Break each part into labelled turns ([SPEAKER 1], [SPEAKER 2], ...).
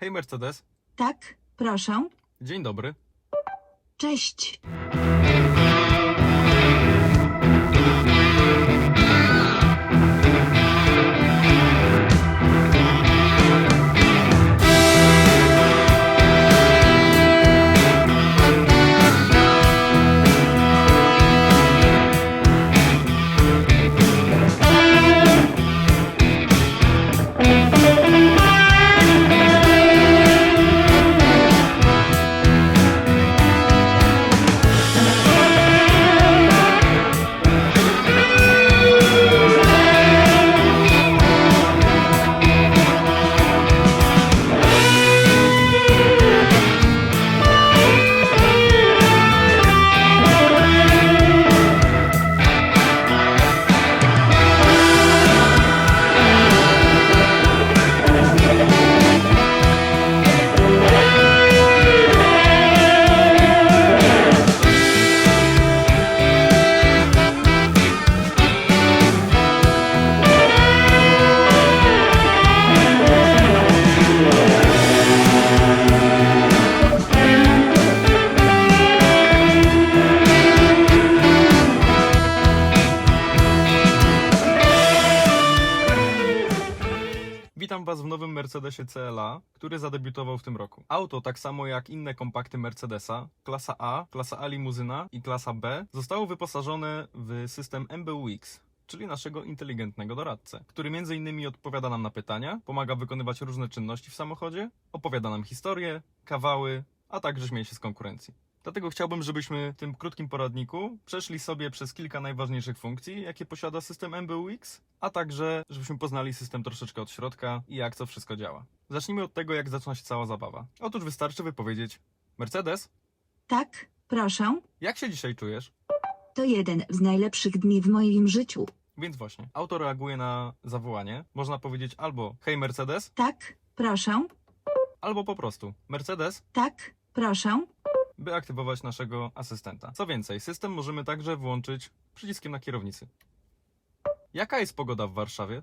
[SPEAKER 1] Hej Mercedes,
[SPEAKER 2] Tak, proszę.
[SPEAKER 1] dzień dobry.
[SPEAKER 2] Cześć.
[SPEAKER 1] Was w nowym Mercedesie CLA, który zadebiutował w tym roku. Auto, tak samo jak inne kompakty Mercedesa, klasa A, klasa A limuzyna i klasa B, zostało wyposażone w system MBUX, czyli naszego inteligentnego doradcę, który m.in. odpowiada nam na pytania, pomaga wykonywać różne czynności w samochodzie, opowiada nam historie, kawały, a także śmieje się z konkurencji. Dlatego chciałbym, żebyśmy w tym krótkim poradniku przeszli sobie przez kilka najważniejszych funkcji, jakie posiada system MBUX, a także żebyśmy poznali system troszeczkę od środka i jak to wszystko działa. Zacznijmy od tego, jak zaczyna się cała zabawa. Otóż wystarczy wypowiedzieć: Mercedes,
[SPEAKER 2] Tak, proszę.
[SPEAKER 1] jak się dzisiaj czujesz?
[SPEAKER 2] To jeden z najlepszych dni w moim życiu.
[SPEAKER 1] Więc właśnie, auto reaguje na zawołanie. Można powiedzieć albo hej Mercedes,
[SPEAKER 2] Tak, proszę.
[SPEAKER 1] albo po prostu Mercedes,
[SPEAKER 2] Tak, proszę.
[SPEAKER 1] By aktywować naszego asystenta. Co więcej, system możemy także włączyć przyciskiem na kierownicy. Jaka jest pogoda w Warszawie?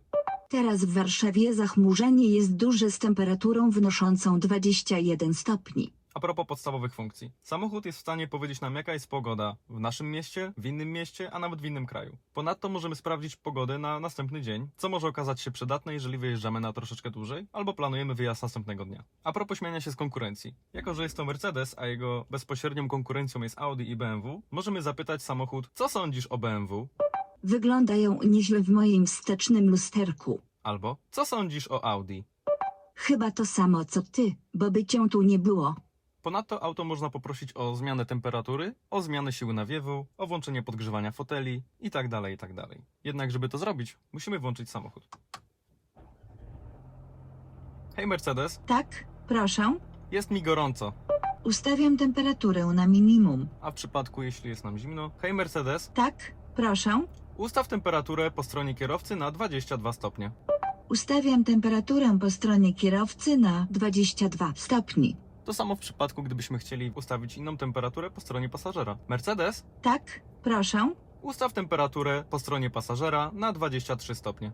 [SPEAKER 2] Teraz w Warszawie zachmurzenie jest duże z temperaturą wynoszącą 21 stopni.
[SPEAKER 1] A propos podstawowych funkcji. Samochód jest w stanie powiedzieć nam, jaka jest pogoda w naszym mieście, w innym mieście, a nawet w innym kraju. Ponadto możemy sprawdzić pogodę na następny dzień, co może okazać się przydatne, jeżeli wyjeżdżamy na troszeczkę dłużej, albo planujemy wyjazd następnego dnia. A propos śmiania się z konkurencji. Jako, że jest to Mercedes, a jego bezpośrednią konkurencją jest Audi i BMW, możemy zapytać samochód, co sądzisz o BMW?
[SPEAKER 2] Wyglądają nieźle w moim wstecznym lusterku.
[SPEAKER 1] Albo, co sądzisz o Audi?
[SPEAKER 2] Chyba to samo co ty, bo by cię tu nie było.
[SPEAKER 1] Ponadto auto można poprosić o zmianę temperatury, o zmianę siły nawiewu, o włączenie podgrzewania foteli itd. itd. Jednak, żeby to zrobić, musimy włączyć samochód. Hej Mercedes,
[SPEAKER 2] Tak, proszę.
[SPEAKER 1] jest mi gorąco.
[SPEAKER 2] Ustawiam temperaturę na minimum.
[SPEAKER 1] A w przypadku, jeśli jest nam zimno, hej Mercedes,
[SPEAKER 2] Tak, proszę.
[SPEAKER 1] ustaw temperaturę po stronie kierowcy na 22 stopnie.
[SPEAKER 2] Ustawiam temperaturę po stronie kierowcy na 22 stopni.
[SPEAKER 1] To samo w przypadku, gdybyśmy chcieli ustawić inną temperaturę po stronie pasażera. Mercedes,
[SPEAKER 2] Tak, proszę.
[SPEAKER 1] ustaw temperaturę po stronie pasażera na 23 stopnie.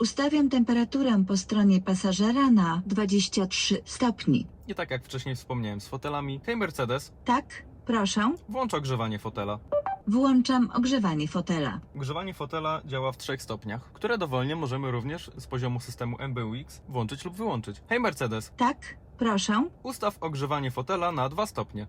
[SPEAKER 2] Ustawiam temperaturę po stronie pasażera na 23 stopni.
[SPEAKER 1] I tak jak wcześniej wspomniałem z fotelami, hej Mercedes,
[SPEAKER 2] Tak, proszę.
[SPEAKER 1] włącz ogrzewanie fotela.
[SPEAKER 2] Włączam ogrzewanie fotela.
[SPEAKER 1] Ogrzewanie fotela działa w trzech stopniach, które dowolnie możemy również z poziomu systemu MBUX włączyć lub wyłączyć. Hej Mercedes,
[SPEAKER 2] Tak, proszę.
[SPEAKER 1] ustaw ogrzewanie fotela na 2 stopnie.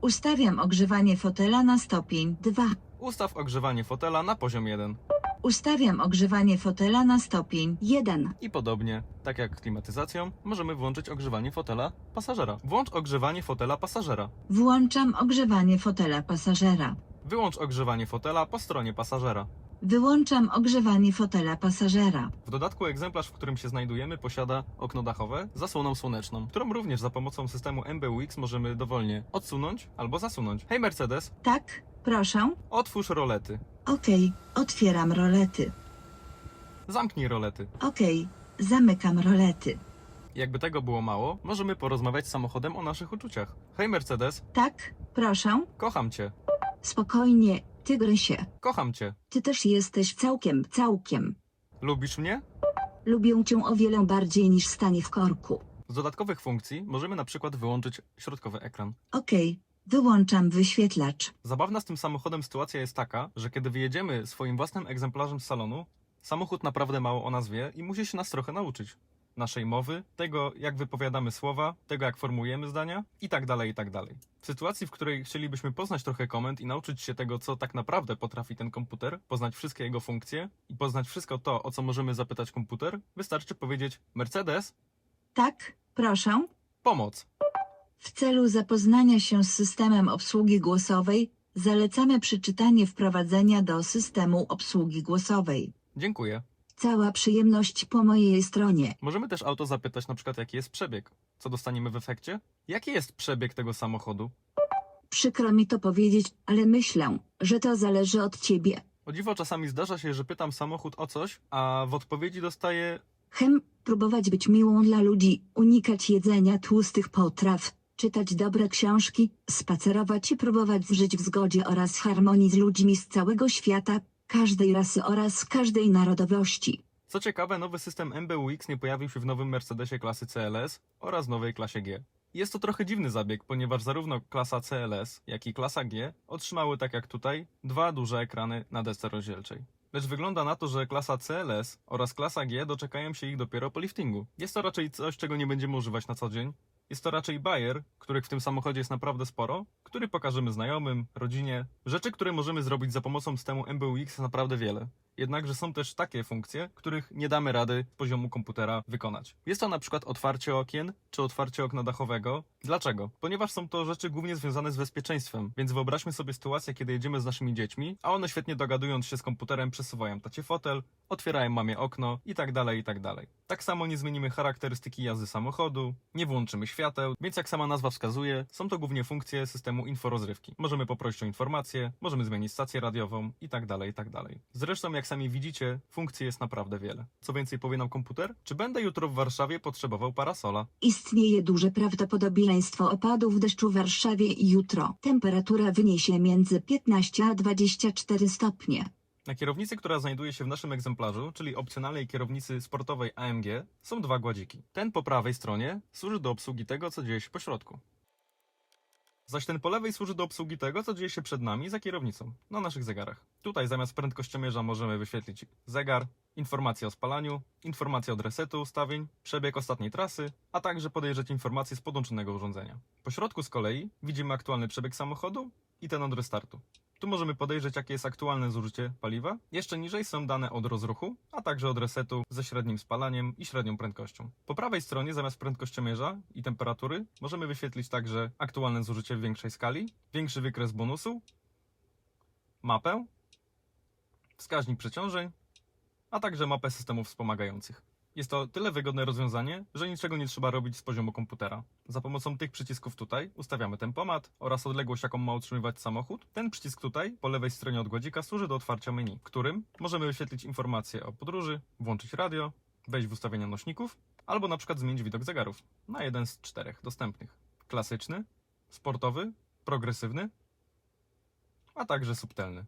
[SPEAKER 2] Ustawiam ogrzewanie fotela na stopień 2.
[SPEAKER 1] Ustaw ogrzewanie fotela na poziom 1.
[SPEAKER 2] Ustawiam ogrzewanie fotela na stopień 1.
[SPEAKER 1] I podobnie, tak jak klimatyzacją, możemy włączyć ogrzewanie fotela pasażera. Włącz ogrzewanie fotela pasażera.
[SPEAKER 2] Włączam ogrzewanie fotela pasażera.
[SPEAKER 1] Wyłącz ogrzewanie fotela po stronie pasażera.
[SPEAKER 2] Wyłączam ogrzewanie fotela pasażera.
[SPEAKER 1] W dodatku egzemplarz, w którym się znajdujemy, posiada okno dachowe z zasłoną słoneczną, którą również za pomocą systemu MBUX możemy dowolnie odsunąć albo zasunąć. Hej Mercedes,
[SPEAKER 2] Tak, proszę.
[SPEAKER 1] otwórz rolety.
[SPEAKER 2] Okej, otwieram rolety.
[SPEAKER 1] Zamknij rolety.
[SPEAKER 2] Okej, zamykam rolety.
[SPEAKER 1] Jakby tego było mało, możemy porozmawiać z samochodem o naszych uczuciach. Hej Mercedes,
[SPEAKER 2] Tak, proszę.
[SPEAKER 1] kocham cię.
[SPEAKER 2] Spokojnie, tygrysie.
[SPEAKER 1] Kocham cię.
[SPEAKER 2] Ty też jesteś całkiem, całkiem.
[SPEAKER 1] Lubisz mnie?
[SPEAKER 2] Lubię cię o wiele bardziej niż stanie w korku.
[SPEAKER 1] Z dodatkowych funkcji możemy na przykład wyłączyć środkowy ekran.
[SPEAKER 2] Okej, wyłączam wyświetlacz.
[SPEAKER 1] Zabawna z tym samochodem sytuacja jest taka, że kiedy wyjedziemy swoim własnym egzemplarzem z salonu, samochód naprawdę mało o nas wie i musi się nas trochę nauczyć. Naszej mowy, tego jak wypowiadamy słowa, tego jak formułujemy zdania i tak dalej, i tak dalej. W sytuacji, w której chcielibyśmy poznać trochę komend i nauczyć się tego, co tak naprawdę potrafi ten komputer, poznać wszystkie jego funkcje i poznać wszystko to, o co możemy zapytać komputer, wystarczy powiedzieć Mercedes,
[SPEAKER 2] Tak, proszę.
[SPEAKER 1] pomoc.
[SPEAKER 2] W celu zapoznania się z systemem obsługi głosowej, zalecamy przeczytanie wprowadzenia do systemu obsługi głosowej.
[SPEAKER 1] Dziękuję.
[SPEAKER 2] Cała przyjemność po mojej stronie.
[SPEAKER 1] Możemy też auto zapytać na przykład, jaki jest przebieg. Co dostaniemy w efekcie? Jaki jest przebieg tego samochodu?
[SPEAKER 2] Przykro mi to powiedzieć, ale myślę, że to zależy od ciebie.
[SPEAKER 1] O dziwo czasami zdarza się, że pytam samochód o coś, a w odpowiedzi dostaję
[SPEAKER 2] Chem, próbować być miłą dla ludzi, unikać jedzenia tłustych potraw, czytać dobre książki, spacerować i próbować żyć w zgodzie oraz harmonii z ludźmi z całego świata, każdej rasy oraz każdej narodowości.
[SPEAKER 1] Co ciekawe, nowy system MBUX nie pojawił się w nowym Mercedesie klasy CLS oraz nowej klasie G. Jest to trochę dziwny zabieg, ponieważ zarówno klasa CLS, jak i klasa G otrzymały, tak jak tutaj, dwa duże ekrany na desce rozdzielczej. Lecz wygląda na to, że klasa CLS oraz klasa G doczekają się ich dopiero po liftingu. Jest to raczej coś, czego nie będziemy używać na co dzień. Jest to raczej bajer, których w tym samochodzie jest naprawdę sporo, który pokażemy znajomym, rodzinie. Rzeczy, które możemy zrobić za pomocą systemu MBUX naprawdę wiele. Jednakże są też takie funkcje, których nie damy rady z poziomu komputera wykonać. Jest to na przykład otwarcie okien czy otwarcie okna dachowego. Dlaczego? Ponieważ są to rzeczy głównie związane z bezpieczeństwem, więc wyobraźmy sobie sytuację, kiedy jedziemy z naszymi dziećmi, a one świetnie dogadując się z komputerem przesuwają tacie fotel, otwierają mamie okno i tak dalej, i tak dalej. Tak samo nie zmienimy charakterystyki jazdy samochodu, nie włączymy świateł, więc jak sama nazwa wskazuje, są to głównie funkcje systemu inforozrywki. Możemy poprosić o informację, możemy zmienić stację radiową i tak dalej, i tak dalej. Zresztą jak sami widzicie, funkcji jest naprawdę wiele. Co więcej powie nam komputer? Czy będę jutro w Warszawie potrzebował parasola?
[SPEAKER 2] Istnieje duże prawdopodobieństwo opadów deszczu w Warszawie jutro. Temperatura wyniesie między 15 a 24 stopnie.
[SPEAKER 1] Na kierownicy, która znajduje się w naszym egzemplarzu, czyli opcjonalnej kierownicy sportowej AMG, są dwa gładziki. Ten po prawej stronie służy do obsługi tego, co dzieje się po środku. Zaś ten po lewej służy do obsługi tego, co dzieje się przed nami za kierownicą, na naszych zegarach. Tutaj zamiast prędkościomierza możemy wyświetlić zegar, informacje o spalaniu, informacje od resetu ustawień, przebieg ostatniej trasy, a także podejrzeć informacje z podłączonego urządzenia. Po środku z kolei widzimy aktualny przebieg samochodu i ten od restartu. Tu możemy podejrzeć, jakie jest aktualne zużycie paliwa. Jeszcze niżej są dane od rozruchu, a także od resetu ze średnim spalaniem i średnią prędkością. Po prawej stronie zamiast prędkościomierza i temperatury możemy wyświetlić także aktualne zużycie w większej skali, większy wykres bonusu, mapę, wskaźnik przeciążeń, a także mapę systemów wspomagających. Jest to tyle wygodne rozwiązanie, że niczego nie trzeba robić z poziomu komputera. Za pomocą tych przycisków tutaj ustawiamy tempomat oraz odległość, jaką ma utrzymywać samochód. Ten przycisk tutaj, po lewej stronie od gładzika, służy do otwarcia menu, którym możemy wyświetlić informacje o podróży, włączyć radio, wejść w ustawienia nośników, albo na przykład zmienić widok zegarów na jeden z czterech dostępnych. Klasyczny, sportowy, progresywny, a także subtelny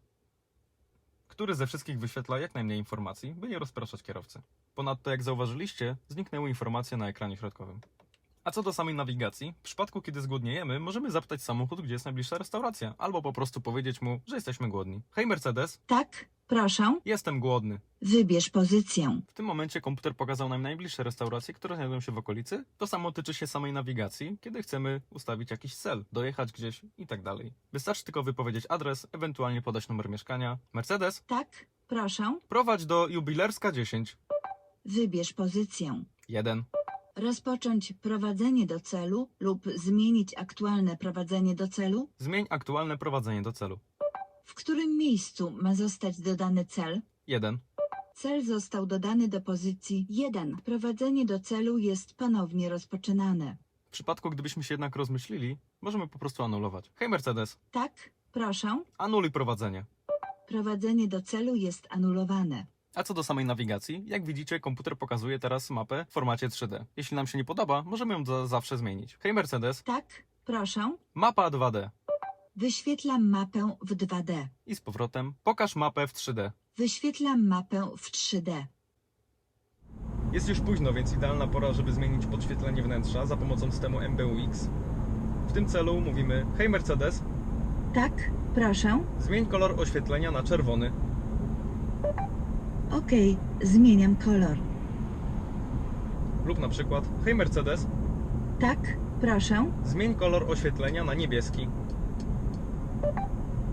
[SPEAKER 1] który ze wszystkich wyświetla jak najmniej informacji, by nie rozpraszać kierowcy. Ponadto, jak zauważyliście, zniknęły informacje na ekranie środkowym. A co do samej nawigacji, w przypadku kiedy zgłodniejemy, możemy zapytać samochód, gdzie jest najbliższa restauracja, albo po prostu powiedzieć mu, że jesteśmy głodni. Hej Mercedes,
[SPEAKER 2] Tak, proszę,
[SPEAKER 1] jestem głodny.
[SPEAKER 2] wybierz pozycję.
[SPEAKER 1] W tym momencie komputer pokazał nam najbliższe restauracje, które znajdują się w okolicy. To samo tyczy się samej nawigacji, kiedy chcemy ustawić jakiś cel, dojechać gdzieś i tak dalej. Wystarczy tylko wypowiedzieć adres, ewentualnie podać numer mieszkania. Mercedes,
[SPEAKER 2] Tak, proszę,
[SPEAKER 1] prowadź do Jubilerska 10.
[SPEAKER 2] wybierz pozycję.
[SPEAKER 1] 1.
[SPEAKER 2] Rozpocząć prowadzenie do celu lub zmienić aktualne prowadzenie do celu.
[SPEAKER 1] Zmień aktualne prowadzenie do celu.
[SPEAKER 2] W którym miejscu ma zostać dodany cel?
[SPEAKER 1] 1.
[SPEAKER 2] Cel został dodany do pozycji 1. Prowadzenie do celu jest ponownie rozpoczynane.
[SPEAKER 1] W przypadku, gdybyśmy się jednak rozmyślili, możemy po prostu anulować. Hej Mercedes,
[SPEAKER 2] Tak, proszę.
[SPEAKER 1] anuluj prowadzenie.
[SPEAKER 2] Prowadzenie do celu jest anulowane.
[SPEAKER 1] A co do samej nawigacji, jak widzicie, komputer pokazuje teraz mapę w formacie 3D. Jeśli nam się nie podoba, możemy ją za zawsze zmienić. Hej Mercedes,
[SPEAKER 2] Tak, proszę.
[SPEAKER 1] mapa 2D.
[SPEAKER 2] Wyświetlam mapę w 2D.
[SPEAKER 1] I z powrotem, pokaż mapę w 3D.
[SPEAKER 2] Wyświetlam mapę w 3D.
[SPEAKER 1] Jest już późno, więc idealna pora, żeby zmienić podświetlenie wnętrza za pomocą systemu MBUX. W tym celu mówimy Hej Mercedes,
[SPEAKER 2] Tak, proszę.
[SPEAKER 1] zmień kolor oświetlenia na czerwony.
[SPEAKER 2] Okej, zmieniam kolor.
[SPEAKER 1] Lub na przykład Hej Mercedes,
[SPEAKER 2] Tak, proszę.
[SPEAKER 1] zmień kolor oświetlenia na niebieski.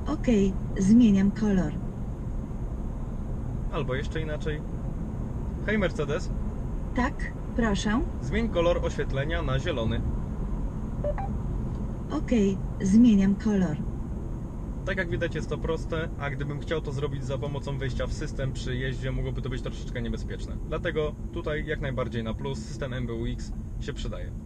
[SPEAKER 2] Okej, zmieniam kolor.
[SPEAKER 1] Albo jeszcze inaczej. Hej Mercedes,
[SPEAKER 2] Tak, proszę.
[SPEAKER 1] zmień kolor oświetlenia na zielony.
[SPEAKER 2] Okej, zmieniam kolor.
[SPEAKER 1] Tak jak widać jest to proste, a gdybym chciał to zrobić za pomocą wejścia w system przy jeździe, mogłoby to być troszeczkę niebezpieczne. Dlatego tutaj jak najbardziej na plus system MBUX się przydaje.